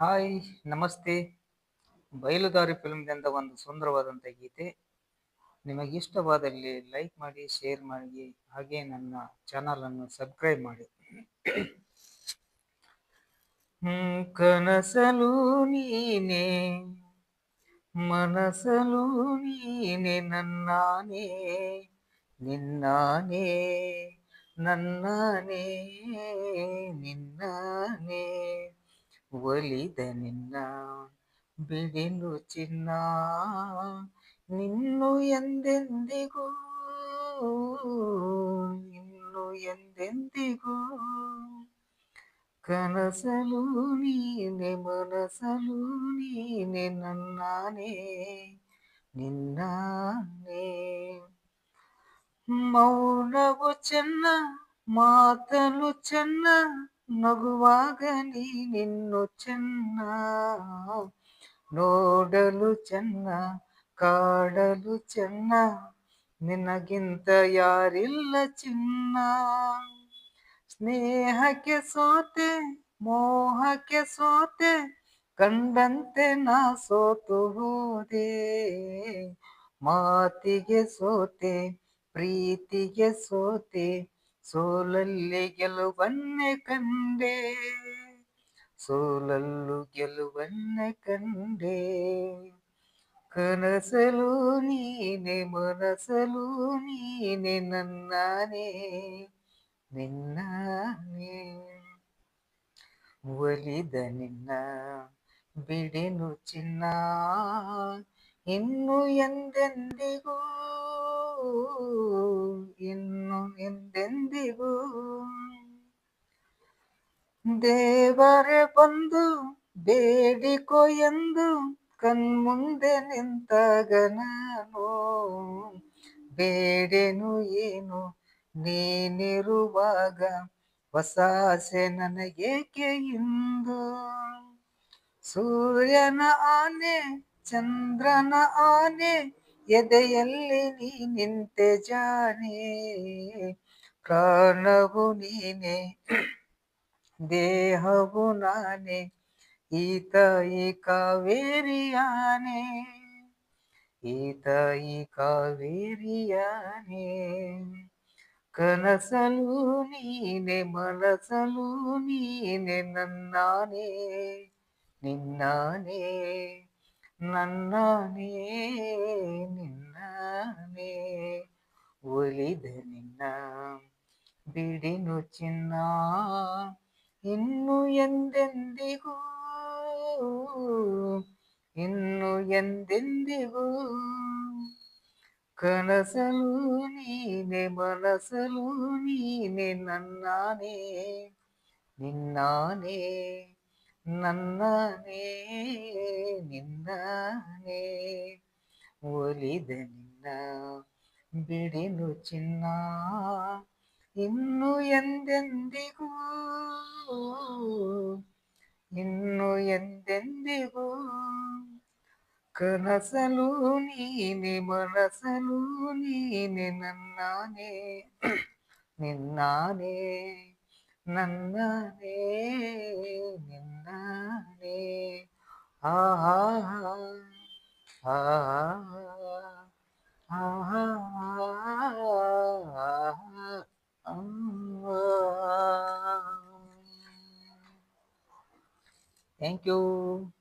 Hi, ನಮಸ್ತೆ. ಬಯಲುದಾರಿ ಫಿಲ್ಮ್ದಿಂದ ಒಂದು ಸುಂದರವಾದಂಥ ಗೀತೆ. ನಿಮಗೆ ಇಷ್ಟವಾದಲ್ಲಿ ಲೈಕ್ ಮಾಡಿ, ಶೇರ್ ಮಾಡಿ, ಹಾಗೆ ನನ್ನ ಚಾನಲನ್ನು ಸಬ್ಸ್ಕ್ರೈಬ್ ಮಾಡಿ. ಕನಸಲು ನೀನೆ, ಮನಸಲು ನೀನೆ ನನ್ನಾನೇ, ನಿನ್ನಾನೇ ನನ್ನಾನೇ, ನಿನ್ನಾನೇ. ಒಲಿದ ನಿನ್ನ ಬಿಡಿನು ಚಿನ್ನ ನಿನ್ನು ಎಂದೆಂದಿಗೂ ಇನ್ನು ಎಂದೆಂದಿಗೂ ಕನಸಲು ನೀನೆ ಮನಸಲು ನೀನೆ ನನ್ನಾನೇ ನಿನ್ನಾನೇ ಮೌನವು ಚೆನ್ನ ಮಾತಲು ಚೆನ್ನ ನಗುವಾಗ ನೀನಿನ್ನು ಚೆನ್ನ, ನೋಡಲು ಚೆನ್ನ, ಕಾಡಲು ಚೆನ್ನ, ನಿನಗಿಂತ ಯಾರಿಲ್ಲ ಚಿನ್ನ. ಸ್ನೇಹಕ್ಕೆ ಸೋತೆ, ಮೋಹಕ್ಕೆ ಸೋತೆ, ಕಂಡಂತೆ ನಾ ಸೋತು ಹೋದೆ. ಮಾತಿಗೆ ಸೋತೆ, ಪ್ರೀತಿಗೆ ಸೋತೆ ಸೋಲಲ್ಲಿ ಗೆಲುವನ್ನೇ ಕಂಡೆ ಸೋಲಲ್ಲೂ ಗೆಲುವನ್ನೇ ಕಂಡೆ ಕನಸಲು ನೀನೆ ಮನಸಲು ನೀನೆ ನನ್ನಾನೇ ನಿನ್ನಾನೇ ಒಲಿದ ನಿನ್ನ ಬಿಡೆನು ಚಿನ್ನ ಇನ್ನು ಎಂದೆಂದಿಗೂ ಇನ್ನು ಎಂದೆಂದಿಗೂ ದೇವರೇ ಬಂದು ಬೇಡಿಕೋ ಎಂದು ಕಣ್ಮುಂದೆ ನಿಂತಾಗ ನಾನು ಬೇಡೆನು ಏನು ನೀನಿರುವಾಗ ಹೊಸ ಆಸೆ ನನಗೇಕೆ ಇಂದು ಸೂರ್ಯನ ಆನೆ ಚಂದ್ರನ ಆನೆ ಎದೆಯಲ್ಲಿ ನೀ ನಿಂತೆ ಜಾನೆ, ಪ್ರಾಣವು ನೀನೆ, ದೇಹವು ನಾನೇ ಈ ತಾಯಿ ಕಾವೇರಿಯಾನೆ ಈ ತಾಯಿ ಕಾವೇರಿಯಾನೆ. ಕನಸಲು ನೀನೆ, ಮನಸಲು ನೀನೆ, ನಿನ್ನಾನೇ, ನನ್ನಾನೇ, ನಿನ್ನಾನೇ. ಒಲಿದ ನಿನ್ನ ಬಿಡಿನು ಚಿನ್ನ ಇನ್ನು ಎಂದೆಂದಿಗೂ ಇನ್ನು ಎಂದೆಂದಿಗೂ ಕನಸಲು ನೀನೆ ಮನಸಲು ನೀನೆ ನನ್ನಾನೇ ನಿನ್ನಾನೇ ನನ್ನಾನೇ ನಿನ್ನಾನೇ ಒಲಿದ ನಿನ್ನ ಬಿಡಿನು ಚಿನ್ನ ಇನ್ನು ಎಂದೆಂದಿಗೂ ಇನ್ನು ಎಂದೆಂದಿಗೂ ಕನಸಲು ನೀನೆ ಮನಸಲು ನೀನೆ ನನ್ನಾನೇ ನಿನ್ನಾನೇ ನನ್ನಾನೇ ನಿನ್ನಾನೇ ಆ ಆ ಆ Thank you.